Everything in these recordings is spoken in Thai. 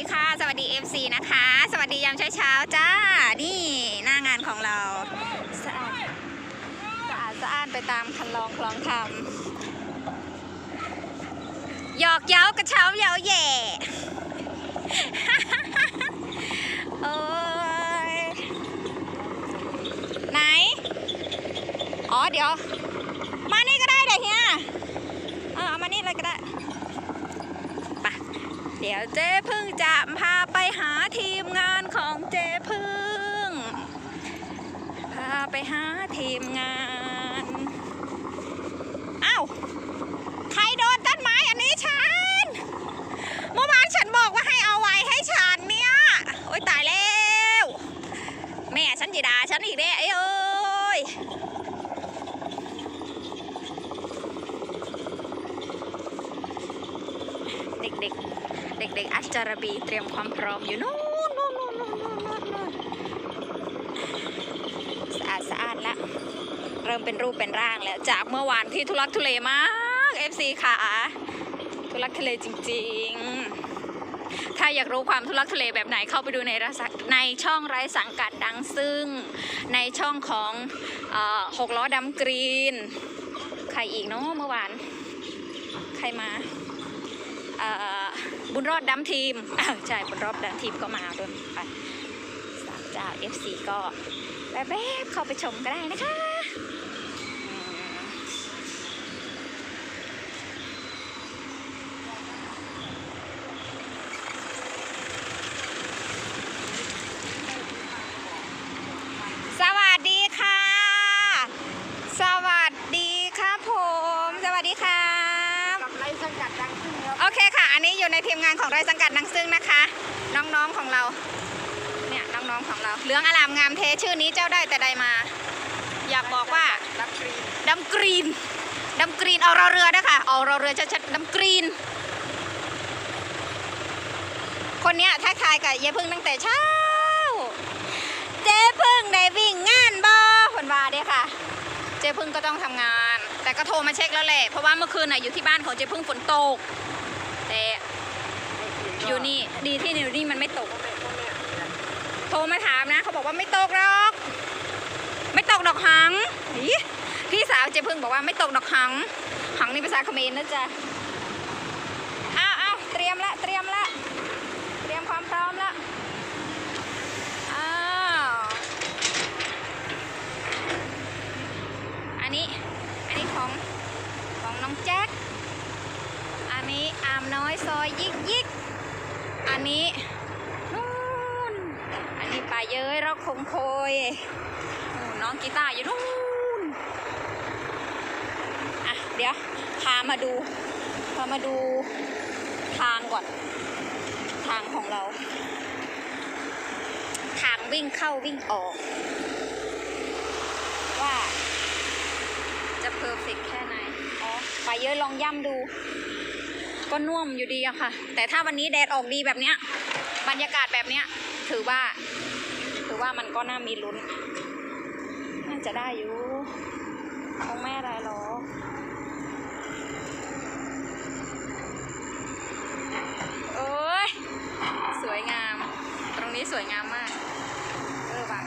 สวัสดีค่ะสวัสดี FC นะคะ สวัสดียามเช้าๆจ้า นี่หน้างานของเราสะอาดสะอาดสะอ้านไปตามคันลองคลองธรรมหยอกเย้ากระเช้าเย้าแย่โอ้ยไหน อ๋อเดี๋ยว มานี่ก็ได้เดี๋ยวเฮียเออเอามานี่เลยก็ได้ ดี๋ยวเจ๊พึ่งจะพาไปหาทีมงานของเจ๊พึ่ง พาไปหาทีมงานอ้าวใครโดนต้นไม้อันนี้ฉัน เมื่อวานฉันบอกว่าให้เอาไว้ให้ฉันเนี่ย โอ๊ยตายแล้ว แม่ฉันจะด่าฉันอีกแล้วไอ้เอ้ย เด็กๆ เด็ก บีเตรียมความพร้อมอยู่นู่นนู่นนู่นนู่นนู่นนู่นสะอาดสะอาดแล้วเริ่มเป็นรูปเป็นร่างแล้วจากเมื่อวานที่ทุลักทุเลมาก FC ค่ะทุลักทุเลจริง ๆ ถ้าอยากรู้ความทุลักทุเลแบบไหนเข้าไปดูในรสในช่องไร้สังกัดดังซึ่ง ในช่องของอหกล้อดำกรีน ใครอีกเนาะเมื่อวาน ใครมาเอ่อ บุญรอดดัมทีมใช่บุญรอดดัมทีมก็มาด้วยไปสามเจ้า FC ก็แวบๆเข้าไปชมก็ได้นะคะอืมสวัสดีค่ะ สวัสดีครับผม สวัสดีครับ กับไรสังกัดดังขึ้นครับ โอเคค่ะ อันนี้อยู่ในทีมงานของไรสังกัดนังซึ่งนะคะ น้องๆของเรา เนี่ยน้องๆของเราเหลืองอลามงามเทชื่อนี้เจ้าได้แต่ใดมา อยากบอกว่ารับฟรีดำกรีนดำกรีนเอาเรอเรือนะคะเอาเรอเรือชัดๆดำกรีน คนเนี้ยทักทายกับเยพึ่งตั้งแต่เช้า เจ๊พึ่งได้วิ่งงานบอคนว่าเด้ค่ะ เจ๊พึ่งก็ต้องทำงาน แต่ก็โทรมาเช็คแล้วแหละ เพราะว่าเมื่อคืนน่ะอยู่ที่บ้านของเจ๊พึ่งฝนตก แต่อยู่นี่ดีที่อยู่นี่มันไม่ตก โทรมาถามนะ เขาบอกว่าไม่ตกหรอก ไม่ตกดอกหังพี่สาวเจ๊พึ่งบอกว่าไม่ตกดอกหัง หังนี่ภาษาเขมรนะจ๊ะอ้าวอ้าวเตรียมละเตรียมละเตรียมความพร้อมละอ้าวอันนี้ อันนี้ของของน้องแจ็ค อันนี้อามน้อยซอยยิกยิก อันนี้นู่น อันนี้ป่าเย้ยร็อกคงโคย น้องกีตาร์อยู่นู่นอะเดี๋ยวพามาดูพามาดูทางก่อน ทางของเรา ทางวิ่งเข้าวิ่งออก ว่า จะเพอร์เฟกแค่ไหนอ๋อไปเย้ยลองย่ำดู ก็น่วมอยู่ดีอะค่ะ แต่ถ้าวันนี้แดดออกดีแบบเนี้ย บรรยากาศแบบเนี้ย ถือว่า ถือว่ามันก็น่ามีลุ้น จะได้อยู่คงไม่อะไรหรอกโอ้ย สวยงาม ตรงนี้สวยงามมาก เออว่ะ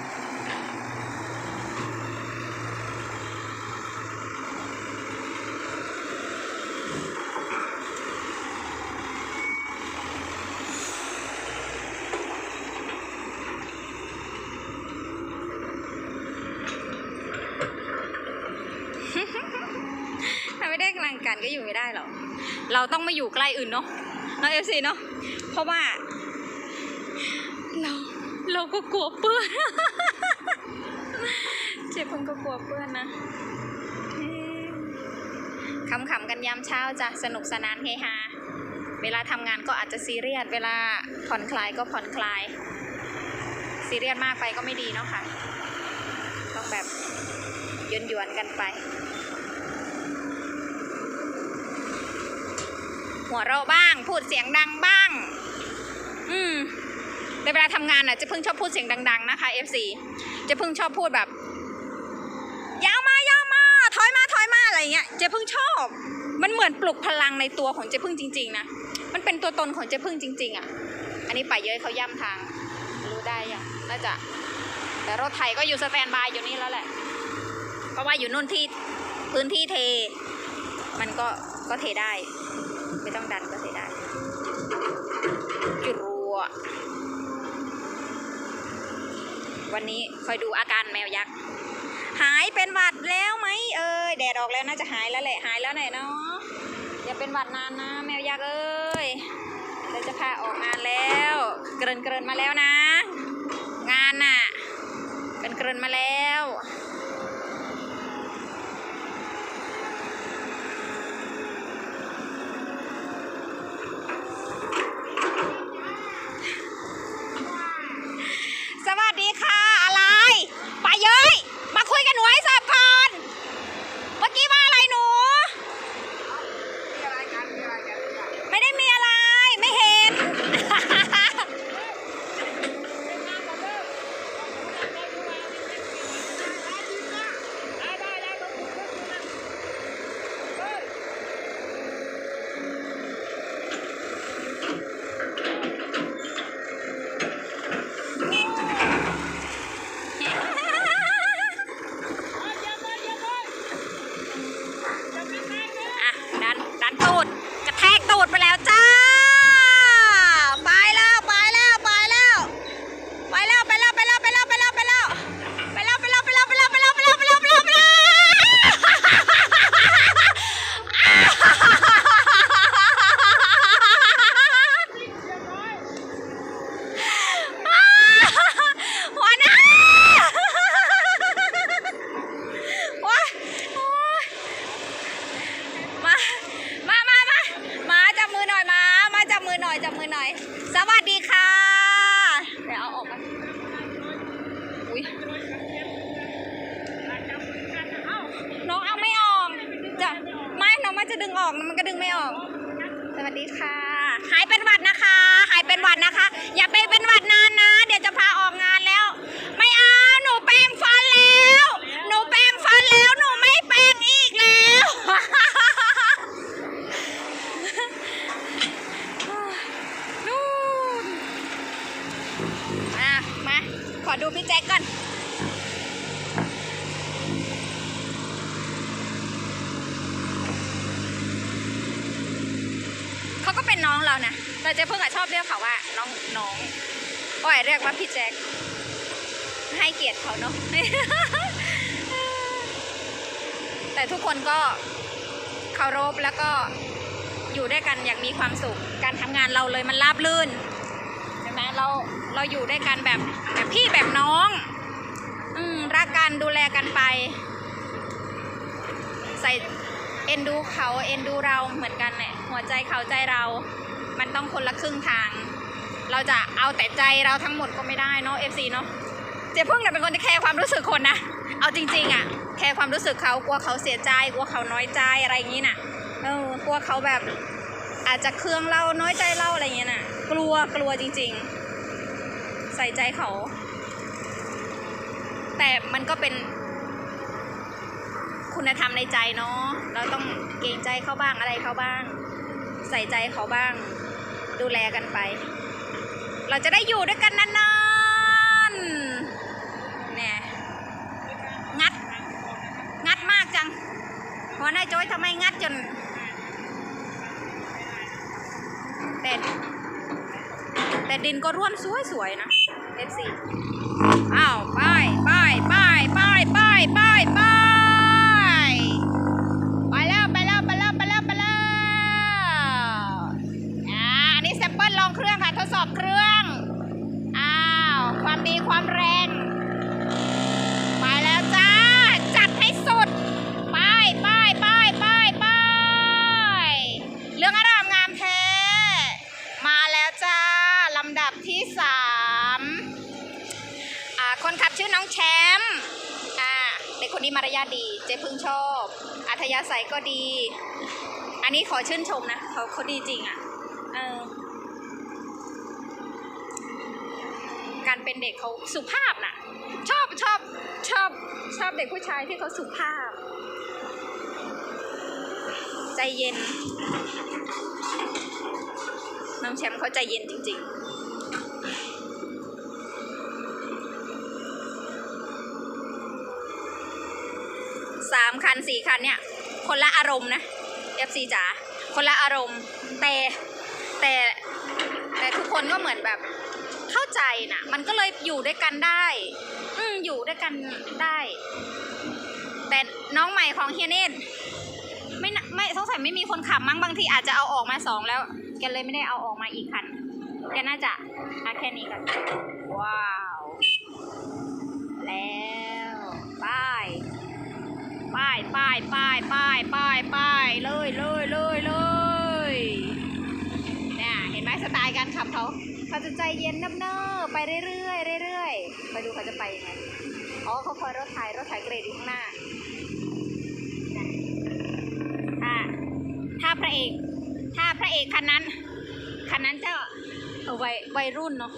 ถ้าไม่ได้ ก็อยู่ไม่ได้หรอกเราต้องไม่อยู่ใกล้อื่นเนาะเนาะเอฟซีเนาะเพราะว่า เราเราก็กลัวเปื้อนเจ็บคนก็กลัวเปื้อนนะขำๆกันยามเช้าจ้ะสนุกสนานเฮฮาเวลาทำงานก็อาจจะซีเรียสเวลาผ่อนคลายก็ผ่อนคลายซีเรียสมากไปก็ไม่ดีเนาะค่ะต้องแบบหยวนๆกันไป หัวเราะบ้าง พูดเสียงดังบ้าง อืมแต่เวลาทำงานอะเจะเพิ่งชอบพูดเสียงดัง ๆ นะคะ FC เจะเพิ่งชอบพูดแบบยาวมายาวมาถอยมาถอยมาอะไรเงี้ยเจะเพิ่งชอบ มันเหมือนปลุกพลังในตัวของเจพิ่งจริง ๆ นะ มันเป็นตัวตนของเจพิ่งจริง ๆ อะ อันนี้ป่าเย้ยเขาย่ำทาง รู้ได้ยังน่าจะ แต่รถไถก็อยู่สแตนบายอยู่นี่แล้วแหละ เพราะว่าอยู่นู่นที่พื้นที่เท มันก็ก็เทได้ ไม่ต้องดันก็เทได้จุรัว วันนี้คอยดูอาการแมวยักษ์ หายเป็นหวัดแล้วไหมเอ้ยแดดออกแล้วน่าจะหายแล้วแหละหายแล้วไหนเนาะอย่าเป็นหวัดนานนะ แมวยักษ์เอ้ยเราจะพาออกงานแล้ว เกรินเกรินมาแล้วนะ งานน่ะ เป็นเกรินมาแล้ว สวัสดีค่ะเดี๋ยวเอาออกมาอุ้ยน้องเอาไม่ออกจะไม่น้องมันจะดึงออกมันก็ดึงไม่ออก สวัสดีค่ะ หายเป็นหวัดนะคะ หายเป็นหวัดนะคะ อย่าไปเป็นหวัดนานนะ เดี๋ยวจะพาออกงานแล้ว ไม่เอา หนูแปรงฟันแล้ว หนูแปรงฟันแล้ว หนูไม่แปรงอีกแล้ว นู่นอะมา ขอดูพี่แจ็คก่อน เขาก็เป็ น้องเรานะแต่เจ๊เพิ่งอะชอบเรียกเขาว่าน้องน้องอ้อยเรียกว่าพี่แจ็คให้เกียรติเขาเนาะแต่ทุกคนก็เคารพแล้วก็อยู่ด้วยกันอย่างมีความสุข การทำงานเราเลยมันราบรื่นใช่ไหมเราเราอยู่ด้วยกันแบบแบบพี่แบบน้อง อืรักกันดูแลกันไป ใส่ อ็นดูเขาเอ็นดูเราเหมือนกันเนี่ยหัวใจเขาใจเรา มันต้องคนละครึ่งทาง เราจะเอาแต่ใจเราทั้งหมดก็ไม่ได้เนาะ FC เนาะเจ๊พึ่งเนี่ยเป็นคนที่แคร์ความรู้สึกคนนะเอาจริงๆอะแคร์ความรู้สึกเขากลัวเขาเสียใจกลัวเขาน้อยใจอะไรอย่างนี้น่ะเออกลัวเขาแบบอาจจะเครื่องเราน้อยใจเราอะไรอย่างเงี้ยน่ะ กลัวกลัวจริง ๆ ใส่ใจเขา แต่มันก็เป็นคุณธรรมในใจเนาะ เราต้องเกรงใจเขาบ้างอะไรเขาบ้าง ใส่ใจเขาบ้าง ดูแลกันไป เราจะได้อยู่ด้วยกันนานๆเนี่ยงัด งัดมากจังหัวหน้าโจ้ยทำไมงัดจนแต่แต่ดินก็ร่วมสวยๆนะ F4 อ้าวอ้าวไปไปไปไปไปไป มารยาทดีเจ๊พึ่งชอบ อัธยาศัยก็ดี อันนี้ขอชื่นชมนะเขาเขาดีจริงอะเออการเป็นเด็กเขาสุภาพน่ะ ชอบชอบชอบชอบเด็กผู้ชายที่เขาสุภาพ ใจเย็นน้องแชมป์เขาใจเย็นจริง ๆ สามคันสี่คันเนี่ย คนละอารมณ์นะ FC จ๋าคนละอารมณ์ แต่แต่แต่ทุกคนก็เหมือนแบบเข้าใจนะมันก็เลยอยู่ด้วยกันได้ อืมอยู่ด้วยกันได้ แต่น้องใหม่ของเฮียเนตไม่น่าไม่สงสัยไม่มีคนขับมั้งบางทีอาจจะเอาออกมาสองแล้วแกเลยไม่ได้เอาออกมาอีกคันแกน่าจะอะแค่นี้ก่อนว้าว แล้ว ป้ายป้ายป้ายป้ายป้ายป้ายเลยเลยเลยเลยเนี่ยเห็นไหมสไตล์การขับเขาเขาจะใจเย็นเนิบๆไปเรื่อยๆเรื่อยๆไปดูเขาจะไปยังไงอ๋อเขาคอยรถไถรถไถเกรดอยู่ข้างหน้าถ้าถ้าพระเอกถ้าพระเอกคันนั้นคันนั้นจะวัยวัยรุ่นเนาะ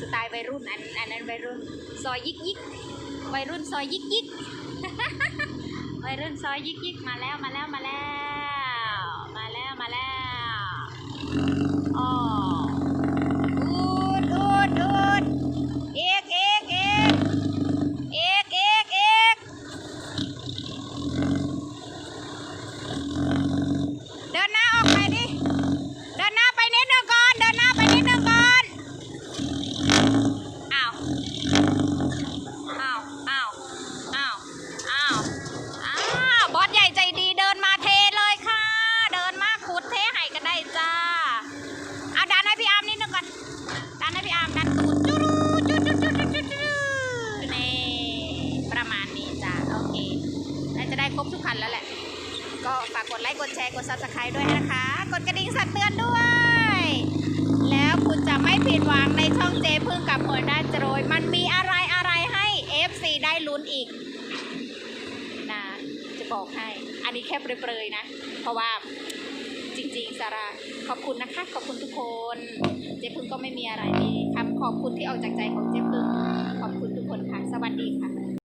สไตล์วัยรุ่นอันอันนั้นวัยรุ่นซอยยิกยิกวัยรุ่นซอยยิกยิก ไอรุ่นซอยยิกยิกมาแล้วมาแล้วมาแล้ ลุ้นอีกนะจะบอกให้ อันนี้แค่เปรยๆนะ เพราะว่าจริงๆสาราขอบคุณนะคะ ขอบคุณทุกคน เจ๊พึ่งก็ไม่มีอะไรมีคำขอบคุณที่ออกจากใจของเจ๊พึ่งขอบคุณทุกคนค่ะ สวัสดีค่ะ